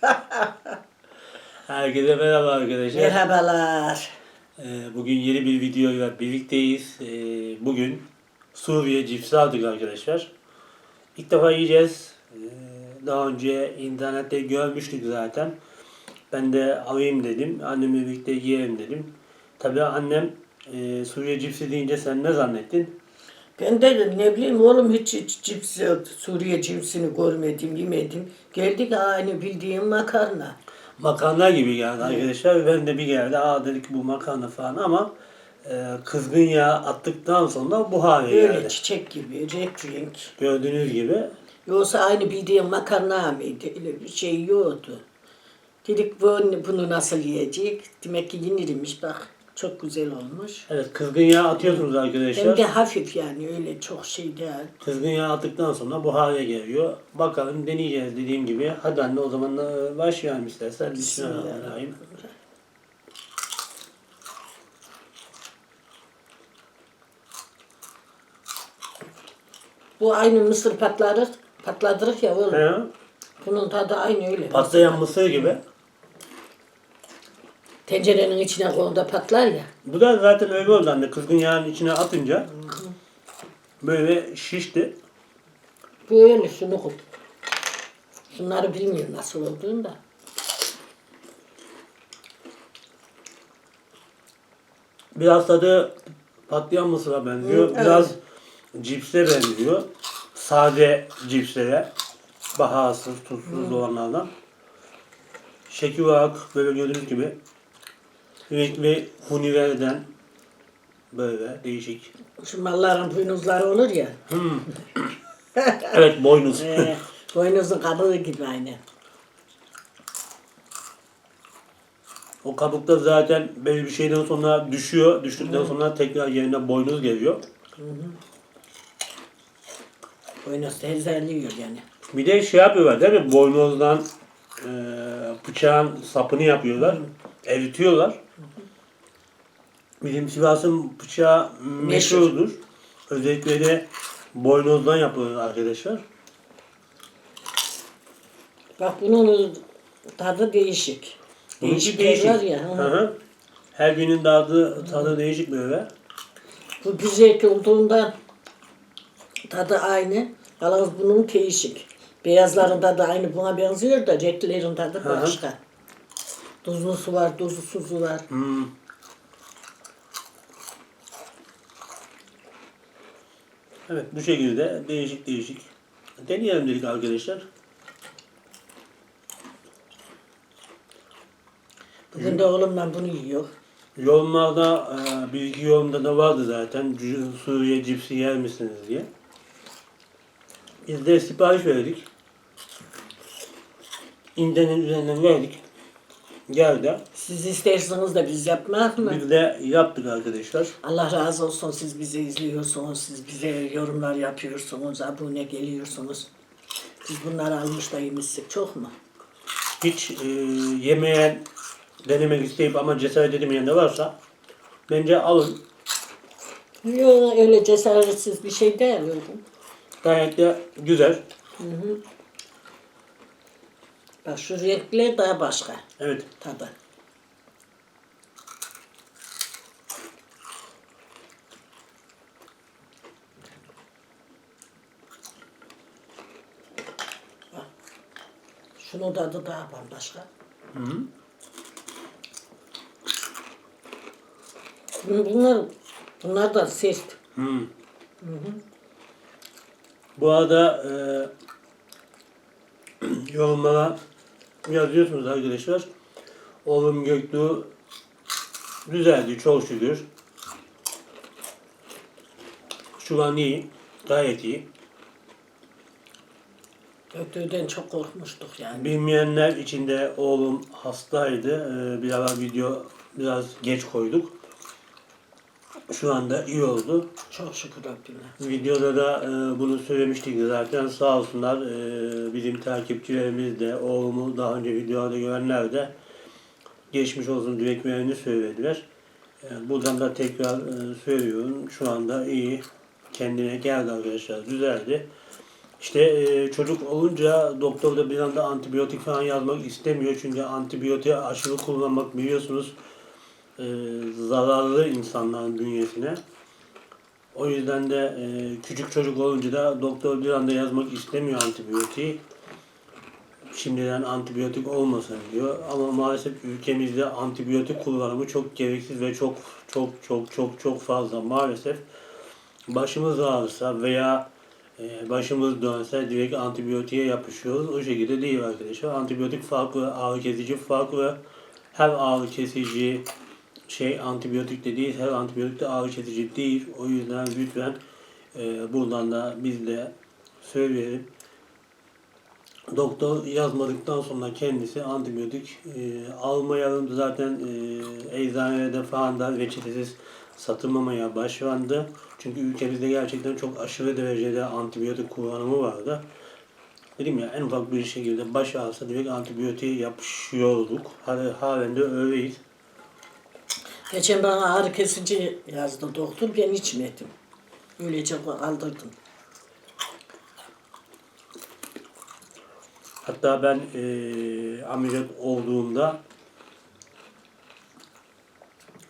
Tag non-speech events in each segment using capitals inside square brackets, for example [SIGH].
[LAUGHS] Herkese merhaba arkadaşlar. Merhabalar. Ee, bugün yeni bir videoyla birlikteyiz. Ee, bugün Suriye cipsi aldık arkadaşlar. İlk defa yiyeceğiz. Ee, daha önce internette görmüştük zaten. Ben de alayım dedim. Annemle birlikte yiyelim dedim. Tabii annem e, Suriye cipsi deyince sen ne zannettin? Ben de ne bileyim oğlum hiç, hiç cips, Suriye cipsini görmedim, yemedim. Geldik aynı bildiğim makarna. Makarna gibi geldi arkadaşlar. Ben de bir geldi aa dedik bu makarna falan ama e, kızgın yağ attıktan sonra bu hale Öyle geldi. çiçek gibi, renk renk. Gördüğünüz gibi Yoksa aynı bildiğim makarna mıydı? Öyle bir şey yoktu. Dedik bunu, bunu nasıl yiyecek? Demek ki yenilmiş bak. Çok güzel olmuş. evet kızgın yağ atıyorsunuz Hem arkadaşlar. de hafif yani öyle çok şey değil. Kızgın yağ attıktan sonra bu hale geliyor. Bakalım deneyeceğiz dediğim gibi. Hadi anne o zaman e, başlayalım istersen. Bismillahirrahmanirrahim. Bu aynı mısır patladık, patladırık ya oğlum. He, Bunun tadı aynı öyle. patlayan mısır gibi. Tencerenin içine koyduğunda patlar ya. Bu da zaten öyle oldu anne. Kızgın yağın içine atınca böyle şişti. Bu öyle şunu koy. Şunları bilmiyorum nasıl olduğunu da. Biraz tadı patlayan mısıra benziyor. Hı, evet. Biraz cipse benziyor. Sade cipslere. Baharsız, tuzsuz olanlardan. Şekil olarak böyle gördüğünüz gibi renkli huniverden böyle değişik. Şu malların boynuzları olur ya. [LAUGHS] Evet boynuz. e, boynuzun kabuğu gibi aynı. o kabukta zaten belli bir şeyden sonra düşüyor. Düştükten sonra tekrar yerine boynuz geliyor. Boynuz tezerliyor yani. Bir de şey yapıyorlar değil mi? Boynuzdan e, bıçağın sapını yapıyorlar. Eritiyorlar. Bizim Sivas'ın bıçağı meşhurdur. Özellikle de boynuzdan yapılıyor arkadaşlar. Bak bunun tadı değişik. Değişik var ya. Hı hı. hı. Her birinin tadı, tadı değişik böyle. Bu güzel olduğundan tadı aynı. Yalnız bunun değişik. Beyazların tadı aynı buna benziyor da renklerin tadı hı. başka. Tuzlusu var, tuzlusuzu var. Hmm. Evet bu şekilde değişik değişik. Deneyelim dedik arkadaşlar. Bugün de oğlumla bunu yiyor. Yorumlarda e, bir iki yorumda da vardı zaten Suriye cipsi yer misiniz diye. Biz de sipariş verdik. İnternet üzerinden verdik. Geldi. Siz isterseniz de biz yapmak mı? Biz de yaptık arkadaşlar. Allah razı olsun siz bizi izliyorsunuz, siz bize yorumlar yapıyorsunuz, abone geliyorsunuz. Biz bunları almış da yemişsek çok mu? Hiç e, yemeyen, denemek isteyip ama cesaret edemeyen de varsa bence alın. Yok öyle cesaretsiz bir şey değil. Gayet de güzel. Bak şu renkler daha başka Evet. tadı. Bak. Şunun tadı daha bambaşka. Bunlar, bunlar, bunlar da sert. Hmm. Bu arada e, yorumlara yazıyorsunuz arkadaşlar. Oğlum Göktuğ düzeldi çok şükür. Şu an iyi. Gayet iyi. Göktürk'ten çok korkmuştuk yani. Bilmeyenler içinde oğlum hastaydı. Ee, bir ara video biraz geç koyduk. Şu anda iyi oldu. Çok şükür Rabbime. Videoda da e, bunu söylemiştik zaten. Sağ olsunlar e, bizim takipçilerimiz de oğlumu daha önce videoda görenler de geçmiş olsun dileklerini söylediler. E, buradan da tekrar e, söylüyorum. Şu anda iyi. Kendine geldi arkadaşlar. Düzeldi. İşte e, çocuk olunca doktor da bir anda antibiyotik falan yazmak istemiyor. Çünkü antibiyotiği aşırı kullanmak biliyorsunuz e, zararlı insanların bünyesine. O yüzden de e, küçük çocuk olunca da doktor bir anda yazmak istemiyor antibiyotiği. Şimdiden antibiyotik olmasın diyor. Ama maalesef ülkemizde antibiyotik kullanımı çok gereksiz ve çok çok çok çok çok fazla maalesef. Başımız ağrısa veya e, başımız dönse direkt antibiyotiğe yapışıyoruz. O şekilde değil arkadaşlar. Antibiyotik farklı, ağrı kesici farklı. Her ağrı kesici şey antibiyotik de değil, her antibiyotik de ağrı kesici değil. O yüzden lütfen e, buradan da biz de söyleyelim. Doktor yazmadıktan sonra kendisi antibiyotik e, almayalım. Zaten e, eczanelerde falan da reçetesiz satılmamaya başlandı. Çünkü ülkemizde gerçekten çok aşırı derecede antibiyotik kullanımı vardı. Dedim ya en ufak bir şekilde baş ağrısı direkt antibiyotiğe yapışıyorduk. Hal- Halen de öyleyiz. Geçen bana ağrı kesici yazdı doktor. Ben içmedim. Öylece kaldırdım. Hatta ben eee ameliyat olduğumda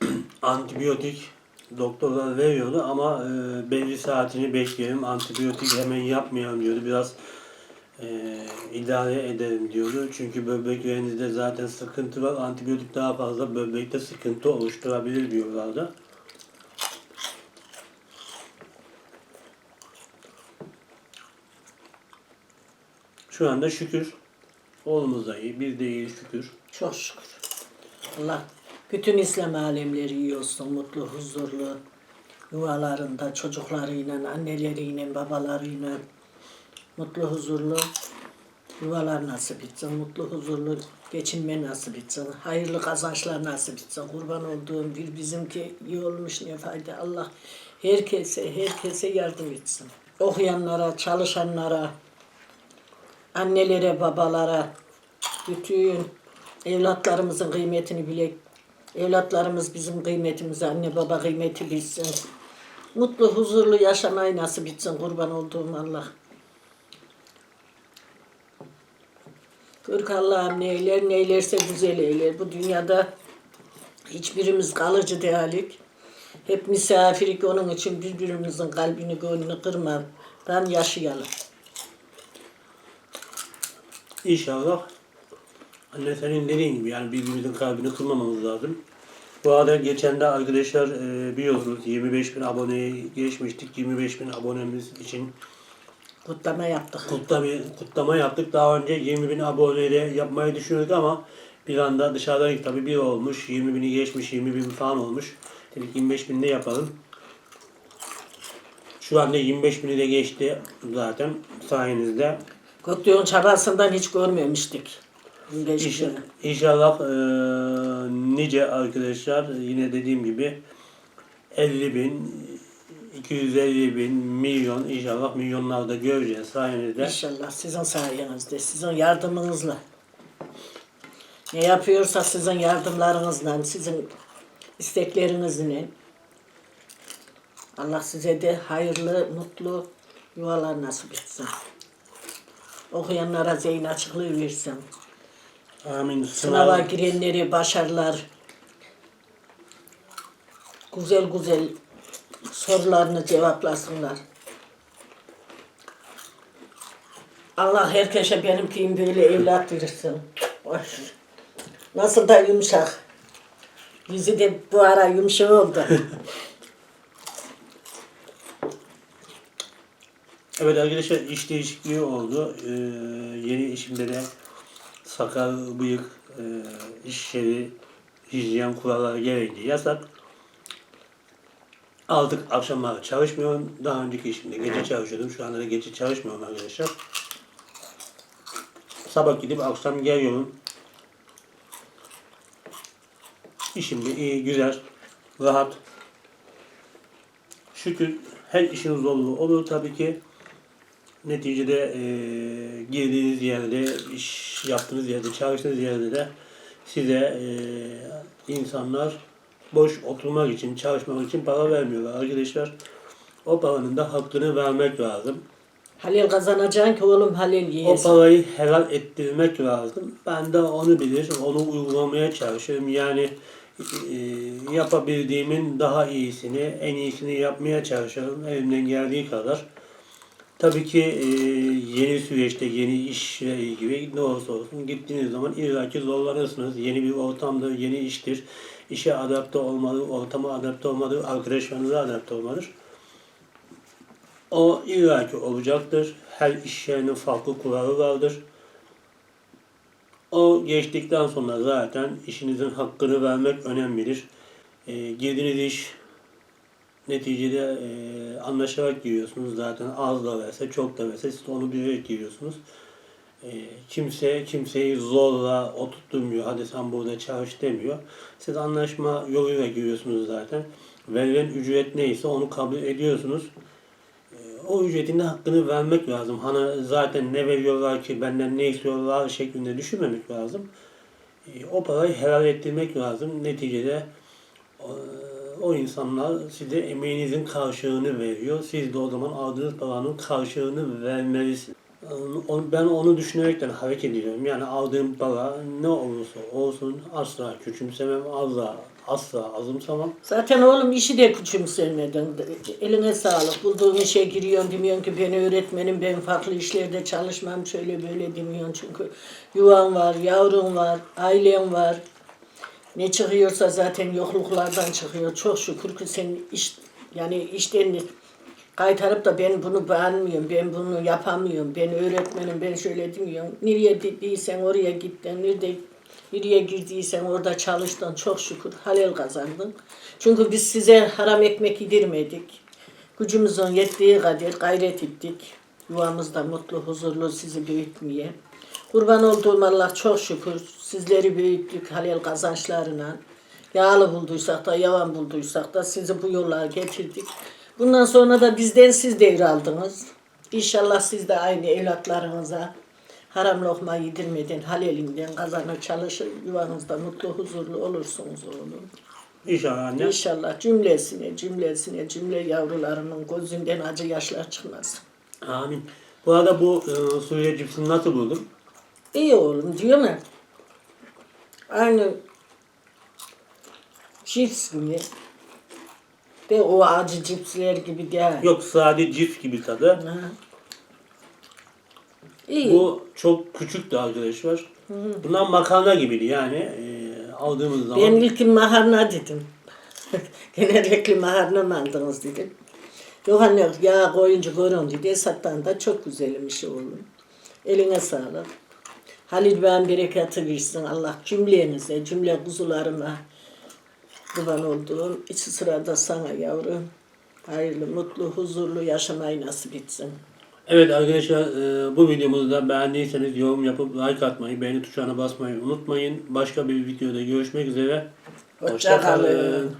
[CLEARS THROAT] antibiyotik doktorlar veriyordu ama eee belli saatini bekleyelim antibiyotik hemen yapmayalım diyordu biraz eee idare edelim diyordu çünkü böbreklerinizde zaten sıkıntı var antibiyotik daha fazla böbrekte sıkıntı oluşturabilir diyorlardı. Şu anda şükür oğlumuz da iyi biz de iyiyiz şükür. Çok şükür. Allah bütün İslam alemleri iyi olsun. Mutlu, huzurlu yuvalarında çocuklarıyla, anneleriyle, babalarıyla mutlu, huzurlu yuvalar nasip etsin. Mutlu, huzurlu geçinme nasip etsin. Hayırlı kazançlar nasip etsin. Kurban olduğum bir bizimki iyi olmuş ne fayda. Allah herkese, herkese yardım etsin. Okuyanlara, çalışanlara, annelere, babalara, bütün evlatlarımızın kıymetini bilek. Evlatlarımız bizim kıymetimizi, anne baba kıymeti bilsin. Mutlu, huzurlu yaşamayı nasip etsin kurban olduğum Allah. Kırk Allah'ım neyler, neylerse güzel eyler. Bu dünyada hiçbirimiz kalıcı değilik. Hep misafirlik onun için birbirimizin kalbini, gönlünü kırmadan yaşayalım. İnşallah anne senin dediğin gibi yani birbirimizin kalbini kırmamamız lazım. Bu arada geçen de arkadaşlar e, biliyorsunuz 25 bin aboneyi geçmiştik. 25 bin abonemiz için Kutlama yaptık. kutlama, kutlama yaptık. Daha önce 20 bin aboneyle yapmayı düşünüyorduk ama bir anda dışarıdan tabii bir olmuş. 20 bini geçmiş 20 bin falan olmuş. Dedik 25 binde yapalım. Şu anda 25 bini de geçti zaten sayenizde. Göktuğ'un çabasından hiç görmemiştik. İnşallah, eee, nice arkadaşlar yine dediğim gibi 50 bin, 250 bin, milyon inşallah milyonlarda göreceğiz sayenizde. İnşallah sizin sayenizde, sizin yardımınızla. Ne yapıyorsak sizin yardımlarınızla, sizin isteklerinizle. Allah size de hayırlı, mutlu yuvalar nasip etsin. Okuyanlara zihin açıklığı versin. Amin. Sınava Sınav, girenleri başarılar. Güzel güzel sorularını cevaplasınlar. Allah herkese benimkiyim böyle evlat verirsin. Nasıl da yumuşak. Yüzü de bu ara yumuşak oldu. [LAUGHS] evet arkadaşlar iş değişikliği oldu. Eee, yeni işimde de sakal, bıyık, eee iş yeri, hijyen kuralları gereğince yasak. Aldık akşamları çalışmıyorum. Daha önceki işimde gece çalışıyordum. Şu anda da gece çalışmıyorum arkadaşlar. Sabah gidip akşam geliyorum. İşim de iyi, güzel, rahat. Şükür her işin zorluğu olur tabii ki. Neticede eee girdiğiniz yerde, iş yaptığınız yerde, çalıştığınız yerde de size eee, insanlar boş oturmak için, çalışmak için para vermiyorlar arkadaşlar. O paranın da hakkını vermek lazım. Halil kazanacaksın ki oğlum Halil O yiyesin. parayı helal ettirmek lazım. Ben de onu bilir, onu uygulamaya çalışıyorum. Yani e, yapabildiğimin daha iyisini, en iyisini yapmaya çalışıyorum elimden geldiği kadar. Tabii ki e, yeni süreçte, yeni işle ilgili ne olursa olsun gittiğiniz zaman illaki zorlanırsınız. Yeni bir ortamdır, yeni iştir. İşe adapte olmalı, ortama adapte olmalı, arkadaşlarınıza adapte olmalıdır. O illaki olacaktır. Her iş yerinin farklı kuralı vardır. O geçtikten sonra zaten işinizin hakkını vermek önemlidir. E, girdiğiniz iş neticede e, anlaşarak giriyorsunuz zaten az da verse çok da verse siz onu bilerek giriyorsunuz. E, kimse kimseyi zorla oturtmuyor. Hadi sen burada çalış demiyor. Siz anlaşma yoluyla giriyorsunuz zaten. Verilen ücret neyse onu kabul ediyorsunuz. E, o ücretin de hakkını vermek lazım. Hani zaten ne veriyorlar ki benden ne istiyorlar şeklinde düşünmemek lazım. E, o parayı helal ettirmek lazım. Neticede o insanlar size emeğinizin karşılığını veriyor. Siz de o zaman aldığınız paranın karşılığını vermelisiniz. Ben onu düşünerekten hareket ediyorum. Yani aldığım para ne olursa olsun asla küçümsemem, asla, asla azımsamam. Zaten oğlum işi de küçümsemedin. Eline sağlık. Bulduğun işe giriyorsun demiyorsun ki ben öğretmenim, ben farklı işlerde çalışmam şöyle böyle demiyorsun. Çünkü yuvan var, yavrun var, ailen var. Ne çıkıyorsa zaten yokluklardan çıkıyor. Çok şükür ki sen iş, yani işten kaytarıp da ben bunu beğenmiyorum, ben bunu yapamıyorum, ben öğretmenim, ben şöyle demiyorum. Nereye gittiysen oraya gittin, nerede nereye girdiysen orada çalıştın, çok şükür halel kazandın. Çünkü biz size haram ekmek yedirmedik. Gücümüzün yettiği kadar gayret ettik. Yuvamızda mutlu, huzurlu sizi büyütmeye. Kurban olduğum Allah çok şükür sizleri büyüttük halel kazançlarına. Yağlı bulduysak da, yavan bulduysak da sizi bu yola getirdik. Bundan sonra da bizden siz devraldınız. İnşallah siz de aynı evlatlarınıza haram lokma yedirmeden, halelinden kazanır çalışır, yuvanızda mutlu, huzurlu olursunuz oğlum. İnşallah anne. İnşallah cümlesine, cümlesine, cümle yavrularının gözünden acı yaşlar çıkmaz. Amin. Bu arada bu e, Suriye cipsini nasıl buldun? İyi oğlum diyor mu? Aynı cips gibi. De o acı cipsler gibi değil. Yok sade cips gibi tadı. Ha. İyi. Bu çok küçüktü arkadaşlar. Bunlar makarna gibiydi yani e, aldığımız zaman. Ben ilkin maharna dedim. [LAUGHS] Gene rekli maharna mı aldınız dedim. Yok anne yağ koyunca görün dedi. Esattan da çok güzelmiş oğlum. Eline sağlık. Halil ben berekatı versin Allah cümlenize, cümle kuzularıma kurban olduğum. içi sırada sana yavrum. Hayırlı, mutlu, huzurlu yaşamayı nasip etsin. Evet arkadaşlar e, bu videomuzu da beğendiyseniz yorum yapıp like atmayı, beğeni tuşuna basmayı unutmayın. Başka bir videoda görüşmek üzere. Hoşça kalın.